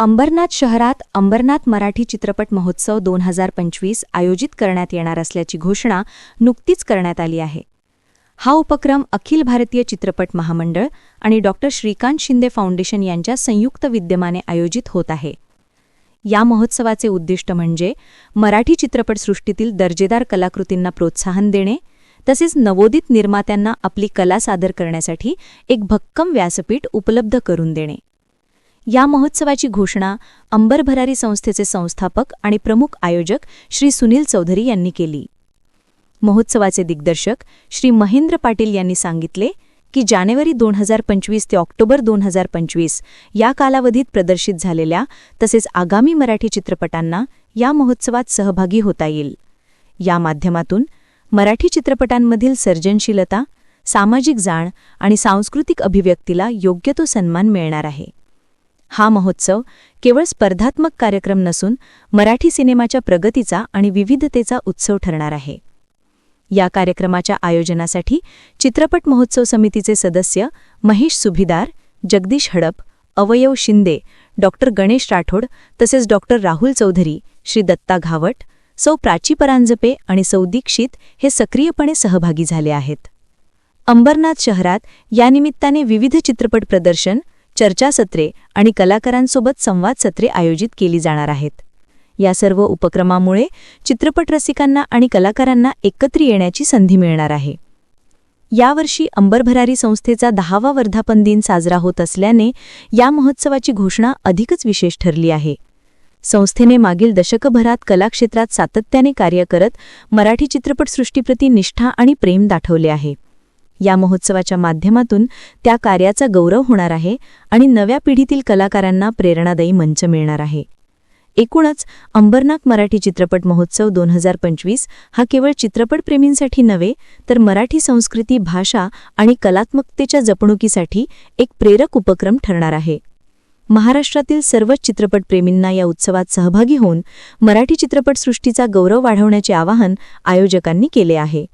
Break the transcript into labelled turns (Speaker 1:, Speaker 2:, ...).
Speaker 1: अंबरनाथ शहरात अंबरनाथ मराठी चित्रपट महोत्सव दोन हजार पंचवीस आयोजित करण्यात येणार असल्याची घोषणा नुकतीच करण्यात आली आहे. हा उपक्रम अखिल भारतीय चित्रपट महामंडळ आणि डॉक्टर श्रीकांत शिंदे फाउंडेशन यांच्या संयुक्त विद्यमाने आयोजित होत आहे. या महोत्सवाचे उद्दिष्ट म्हणजे मराठी चित्रपटसृष्टीतील दर्जेदार कलाकृतींना प्रोत्साहन देणे तसेच नवोदित निर्मात्यांना आपली कला सादर करण्यासाठी एक भक्कम व्यासपीठ उपलब्ध करून देणे. या महोत्सवाची घोषणा अंबर भरारी संस्थेचे संस्थापक आणि प्रमुख आयोजक श्री सुनील चौधरी यांनी केली. महोत्सवाचे दिग्दर्शक श्री महेंद्र पाटील यांनी सांगितले की जानेवारी दोन हजार पंचवीस ते ऑक्टोबर दोन हजार पंचवीस या कालावधीत प्रदर्शित झालेल्या तसेच आगामी मराठी चित्रपटांना या महोत्सवात सहभागी होता येईल. या माध्यमातून मराठी चित्रपटांमधील सर्जनशीलता सामाजिक जाण आणि सांस्कृतिक अभिव्यक्तीला योग्य तो सन्मान मिळणार आहे. हा महोत्सव केवळ स्पर्धात्मक कार्यक्रम नसून मराठी सिनेमाच्या प्रगतीचा आणि विविधतेचा उत्सव ठरणार आहे. या कार्यक्रमाच्या आयोजनासाठी चित्रपट महोत्सव समितीचे सदस्य महेश सुभिदार जगदीश हडप अवयव शिंदे डॉक्टर गणेश राठोड तसेच डॉक्टर राहुल चौधरी श्री दत्ता घावट सौ प्राची परांजपे आणि सौ दीक्षित हे सक्रियपणे सहभागी झाले आहेत. अंबरनाथ शहरात यानिमित्ताने विविध चित्रपट प्रदर्शन चर्चासत्रे आणि कलाकारांसोबत संवाद सत्रे आयोजित केली जाणार आहेत. या सर्व उपक्रमामुळे चित्रपट रसिकांना आणि कलाकारांना एकत्र येण्याची संधी मिळणार आहे. यावर्षी अंबर भरारी संस्थेचा दहावा वर्धापन दिन साजरा होत असल्याने या महोत्सवाची घोषणा अधिकच विशेष ठरली आहे. संस्थेने मागील दशकभरात कलाक्षेत्रात सातत्याने कार्य करत मराठी चित्रपटसृष्टीप्रती निष्ठा आणि प्रेम दाखवले आहे. या महोत्सवाच्या माध्यमातून त्या कार्याचा गौरव होणार आहे आणि नव्या पिढीतील कलाकारांना प्रेरणादायी मंच मिळणार आहे. एकूणच अंबरनाथ मराठी चित्रपट महोत्सव दोन हजार पंचवीस हा केवळ चित्रपटप्रेमींसाठी नव्हे तर मराठी संस्कृती भाषा आणि कलात्मकतेच्या जपणुकीसाठी एक प्रेरक उपक्रम ठरणार आहे. महाराष्ट्रातील सर्वच चित्रपटप्रेमींना या उत्सवात सहभागी होऊन मराठी चित्रपटसृष्टीचा गौरव वाढवण्याचे आवाहन आयोजकांनी केले आहे.